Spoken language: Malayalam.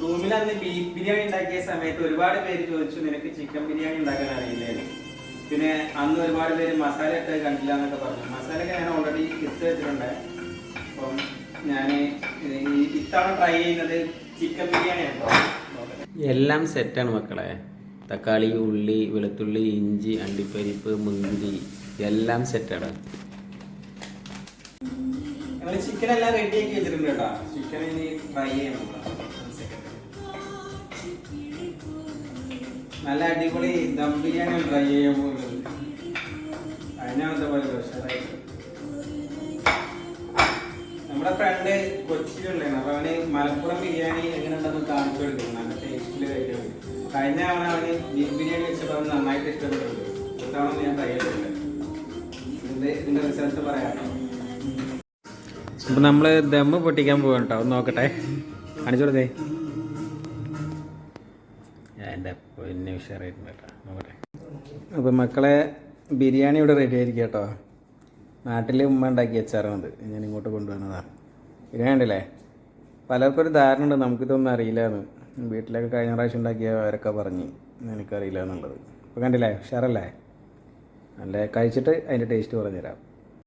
റൂമിൽ അന്ന് ബീഫ് ബിരിയാണി ഉണ്ടാക്കിയ സമയത്ത് ഒരുപാട് പേര് ചോദിച്ചു നിനക്ക് ചിക്കൻ ബിരിയാണി ഉണ്ടാക്കാൻ അറിയില്ലേ? പിന്നെ അന്ന് ഒരുപാട് പേര് മസാല ഇട്ട് കണ്ടില്ല എന്നൊക്കെ പറഞ്ഞു. മസാല ഒക്കെ ഞാൻ ഓൾറെഡി ഇട്ട് വെച്ചിട്ടുണ്ട്. അപ്പം ഞാൻ ഇത്തവണ ട്രൈ ചെയ്യുന്നത് ചിക്കൻ ബിരിയാണി കേട്ടോ എല്ലാം സെറ്റാണ് മക്കളെ. തക്കാളി ഉള്ളി വെളുത്തുള്ളി ഇഞ്ചി അണ്ടിപ്പരിപ്പ് മുന്തിരി എല്ലാം സെറ്റാണ് ഞങ്ങൾ ചിക്കൻ എല്ലാം റെഡിയാക്കി വെച്ചിട്ടുണ്ട് കേട്ടോ ചിക്കൻ ഇനി ഫ്രൈ ചെയ്യണം. നല്ല അടിപൊളി ദം ബിരിയാണി ട്രൈ ചെയ്യാൻ പോകുന്നത് അതിനകത്തെ പോലെ ഉഷാറായിട്ട് നമ്മുടെ ഫ്രണ്ട് കൊച്ചിയിലുള്ളതാണ് അപ്പൊ അവന് മലപ്പുറം ബിരിയാണി എങ്ങനെ ഉണ്ടെന്ന് കാണിച്ചു കൊടുക്കും നല്ല ടേസ്റ്റിൽ കഴിക്കുന്നത് കഴിഞ്ഞ തവണ അവന് ബീഫ് ബിരിയാണി വെച്ചപ്പോൾ അവന് നന്നായിട്ട് ഇഷ്ടപ്പെട്ടു. ഇത്തവണ ഞാൻ ട്രൈ ചെയ്തിട്ടുണ്ട് ഇതിന്റെ റിസൾട്ട് പറയാം. അപ്പൊ നമ്മൾ ദമ്മ് പൊട്ടിക്കാൻ പോകണം കേട്ടോ ഒന്ന് നോക്കട്ടെ. കാണിച്ചു കൊടുത്തേ. ഞാൻ എന്റെ പിന്നെ ഉഷാറായിട്ടുണ്ട് കേട്ടോ. നോക്കട്ടെ അപ്പോൾ മക്കളെ ബിരിയാണി ഇവിടെ റെഡി ആയിരിക്കും കേട്ടോ. നാട്ടിൽ ഉമ്മ ഉണ്ടാക്കി വെച്ചാറുന്നത് ഞാൻ ഇങ്ങോട്ട് കൊണ്ടുവന്നതാണ് ബിരിയാണി ഉണ്ടല്ലേ? പലർക്കും ഒരു ധാരണ ഉണ്ട്. നമുക്കിതൊന്നും അറിയില്ല എന്ന് വീട്ടിലൊക്കെ കഴിഞ്ഞ പ്രാവശ്യം ഉണ്ടാക്കിയ അവരൊക്കെ പറഞ്ഞ് എനിക്കറിയില്ല എന്നുള്ളത് അപ്പോൾ കണ്ടില്ലേ? ഉഷാറല്ലേ? നല്ല കഴിച്ചിട്ട് അതിന്റെ ടേസ്റ്റ് പറഞ്ഞുതരാം.